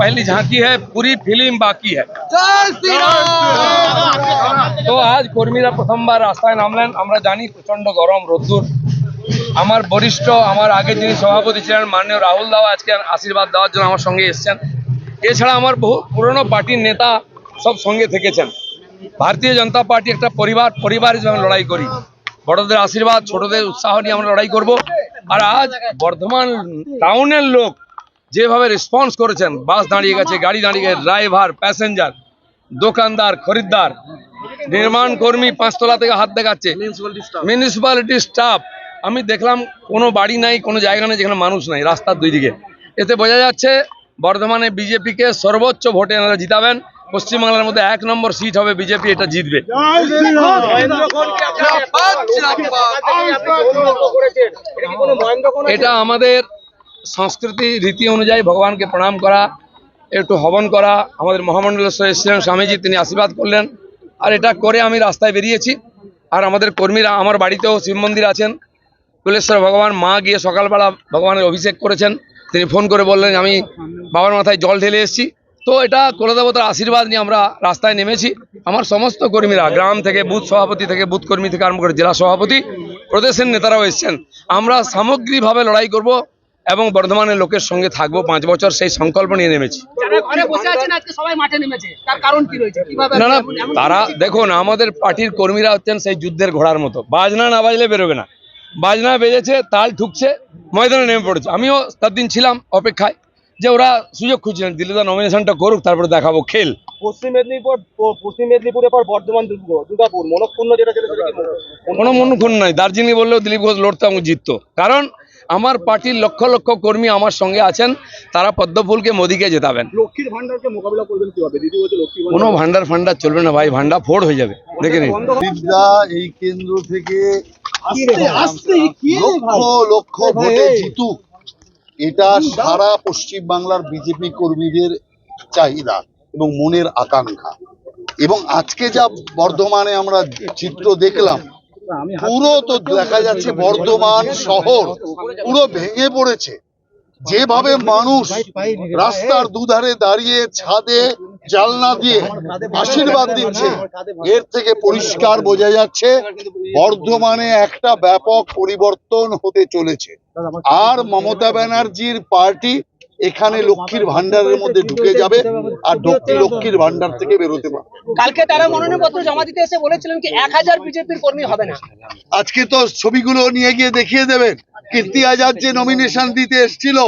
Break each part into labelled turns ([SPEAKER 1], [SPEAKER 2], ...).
[SPEAKER 1] पहली झांकी है पूरी फ़िल्म बाकी है। আজ কর্মীরা প্রথমবার রাস্তায় নামলেন। আমরা জানি প্রচণ্ড গরম, রোদ্দুর। আমার বরিষ্ঠ, আমার আগে যিনি সভাপতি ছিলেন, মাননীয় রাহুল দাও আজকে আশীর্বাদ দেওয়ার জন্য আমার সঙ্গে এসেছেন। এছাড়া আমার বহু পুরনো পার্টির নেতা সব সঙ্গে থেকেছেন। ভারতীয় জনতা পার্টি একটা পরিবার পরিবার হিসেবে আমরা লড়াই করি। বড়দের আশীর্বাদ, ছোটদের উৎসাহ নিয়ে আমরা লড়াই করব। আর আজ বর্ধমান টাউনের লোক যেভাবে রেসপন্স করেছেন, বাস দাঁড়িয়ে গেছে, গাড়ি দাঁড়িয়ে গেছে ড্রাইভার প্যাসেঞ্জার দোকানদার, খরিদ্দার নির্মাণ কর্মী পাঁচতলা থেকে হাত দেখাচ্ছে। মিউনিসিপ্যালিটি স্টাফ আমি দেখলাম কোনো বাড়ি নাই কোনো জায়গা নেই যেখানে মানুষ নাই রাস্তার দুই দিকে এতে বোঝা যাচ্ছে বর্ধমানে বিজেপিকে সর্বোচ্চ ভোটে এনারা জিতাবেন। পশ্চিমবাংলার মধ্যে এক নম্বর সিট হবে বিজেপি এটা জিতবে। এটা আমাদের সংস্কৃতি রীতি অনুযায়ী ভগবানকে প্রণাম করা একটু হবন করা। আমাদের মহামণ্ডলেশ্বর এসেছিলেন স্বামীজি তিনি আশীর্বাদ করলেন। আর এটা করে আমি রাস্তায় বেরিয়েছি। আর আমাদের কর্মীরা, আমার বাড়িতেও শিব মন্দির আছেন। কুলেশ্বর ভগবান মা গিয়ে সকালবেলা ভগবানের অভিষেক করেছেন। তিনি ফোন করে বললেন, আমি বাবার মাথায় জল ঢেলে এসেছি। তো এটা কুলদেবতার আশীর্বাদ নিয়ে আমরা রাস্তায় নেমেছি। আমার সমস্ত কর্মীরা, গ্রাম থেকে বুথ সভাপতি থেকে বুথ কর্মী থেকে আরম্ভ করে জেলা সভাপতি, প্রদেশের নেতারাও এসেছেন। আমরা সামগ্রিকভাবে লড়াই করব। এবং বর্ধমানের লোকের সঙ্গে থাকব পাঁচ বছর সেই সংকল্প নিয়ে নেমেছি।
[SPEAKER 2] যারা ঘরে বসে আছেন আজকে সবাই মাঠে নেমেছে। তার কারণ কি রয়েছে? কীভাবে
[SPEAKER 1] না না তারা দেখুন আমাদের পার্টির কর্মীরা হচ্ছেন সেই যুদ্ধের ঘোড়ার মতো। বাজনা না বাজলে বেরোবে না। বাজনা বেজেছে তাল ঠুকছে ময়দানে নেমে পড়েছে। আমিও তার দিন ছিলাম অপেক্ষায় যে ওরা সুযোগ খুঁজছিলেন দিল্লিদা নমিনেশনটা করুক তারপরে দেখাবো খেল।
[SPEAKER 3] পশ্চিম মেদিনীপুর পশ্চিম মেদিনীপুরের পর বর্ধমান দুর্গ- দুর্গাপুর মনক্ষুণ্ণ যেটা ছিল সেটা মনক্ষুণ্ণ?
[SPEAKER 1] কোনো নয় দার্জিলিং বললেও দিলীপ ঘোষ লড়তো এবং জিততো। কারণ আমার পার্টির লক্ষ লক্ষ কর্মী আমার সঙ্গে আছেন তারা পদ্মফুলকে মোদিকে জেতাবেন।
[SPEAKER 3] লক্ষ্মীর ভান্ডারকে মোকাবিলা করবেন কীভাবে? দিদি বলছে
[SPEAKER 1] কোনো ভান্ডার ফান্ডার চলবে না ভাই ভান্ডার ফোড় হয়ে যাবে। দেখে নিন।
[SPEAKER 4] এই কেন্দ্র থেকে লক্ষ লক্ষ ভোটে জিতুক। এটা সারা পশ্চিম বাংলার বিজেপি কর্মীদের চাহিদা এবং মনের আকাঙ্ক্ষা। এবং আজকে যা বর্ধমানে আমরা চিত্র দেখলাম পুরো তো দেখা যাচ্ছে বর্ধমান শহর পুরো ভেঙে পড়েছে। যেভাবে মানুষ রাস্তার দুধারে দাঁড়িয়ে ছাদে জালনা দিয়ে আশীর্বাদ দিচ্ছে এর থেকে পরিষ্কার বোঝা যাচ্ছে বর্ধমানে একটা ব্যাপক পরিবর্তন হতে চলেছে। আর মমতা ব্যানার্জির পার্টি এখানে লক্ষ্মীর ভান্ডারের মধ্যে ঢুকে যাবে আর লক্ষ্মী লক্ষ্মীর ভান্ডার থেকে বেরোতে পারবে।
[SPEAKER 2] কালকে তারা মনোনয়নপত্র জমা দিতে এসে বলেছিলেন কি এক হাজার বিজেপির কর্মী হবে না।
[SPEAKER 4] আজকে তো ছবিগুলো নিয়ে গিয়ে দেখিয়ে দেবেন। কীর্তি আজাদ যে নমিনেশন দিতে এসেছিল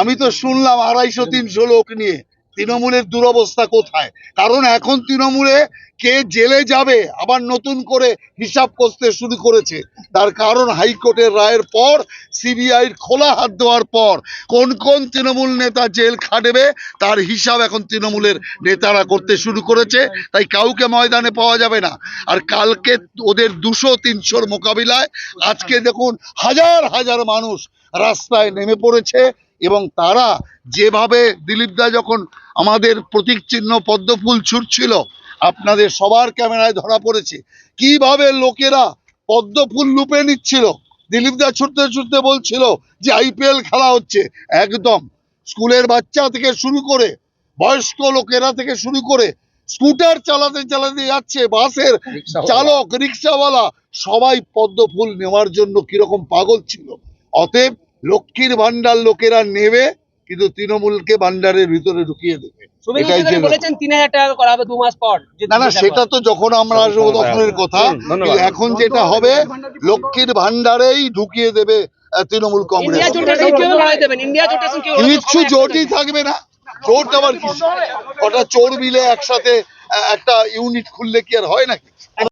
[SPEAKER 4] আমি তো শুনলাম আড়াইশো তিনশো লোক নিয়ে। তৃণমূলের দুরবস্থা কোথায়? কারণ এখন তৃণমূলে কে জেলে যাবে, আবার নতুন করে হিসাব করতে শুরু করেছে। তার কারণ হাইকোর্টের রায়ের পর সিবিআইর খোলা হাত দেওয়ার পর, কোন কোন তৃণমূল নেতা জেল খাটবে, তার হিসাব এখন তৃণমূলের নেতারা করতে শুরু করেছে। তাই কাউকে ময়দানে পাওয়া যাবে না। আর কালকে ওদের দুশো তিনশোর মোকাবিলায়, আজকে দেখুন হাজার হাজার মানুষ রাস্তায় নেমে পড়েছে। এবং তারা যেভাবে দিলীপদা যখন আমাদের প্রতীক চিহ্ন পদ্মফুল ছুটছিল আপনাদের সবার ক্যামেরায় ধরা পড়েছে। কীভাবে লোকেরা পদ্মফুল লুপে নিচ্ছিল? দিলীপদা ছুটতে ছুটতে বলছিল যে আইপিএল খেলা হচ্ছে। একদম। স্কুলের বাচ্চা থেকে শুরু করে বয়স্ক লোকেরা থেকে শুরু করে স্কুটার চালাতে চালাতে যাচ্ছে বাসের চালক রিক্সাওয়ালা সবাই পদ্ম ফুল নেওয়ার জন্য কীরকম পাগল ছিল। অতএব লক্ষ্মীর ভান্ডার লোকেরা নেবে কিন্তু তৃণমূলকে ভান্ডারের ভিতরে ঢুকিয়ে দেবে। এটাই
[SPEAKER 2] বলেছেন তিন হাজার টাকা করা হবে দু মাস পর
[SPEAKER 4] না না সেটা তো যখন আমরা আসব তখনের কথা
[SPEAKER 1] হুম, ধন্যবাদ।
[SPEAKER 4] কিন্তু এখন যেটা হবে লক্ষ্মীর ভান্ডারেই ঢুকিয়ে দেবে তৃণমূল কংগ্রেস। কিচ্ছু জোটই থাকবে না। জোট আবার কি কটা চোর মিলে একসাথে একটা ইউনিট খুললে কি আর হয় নাকি?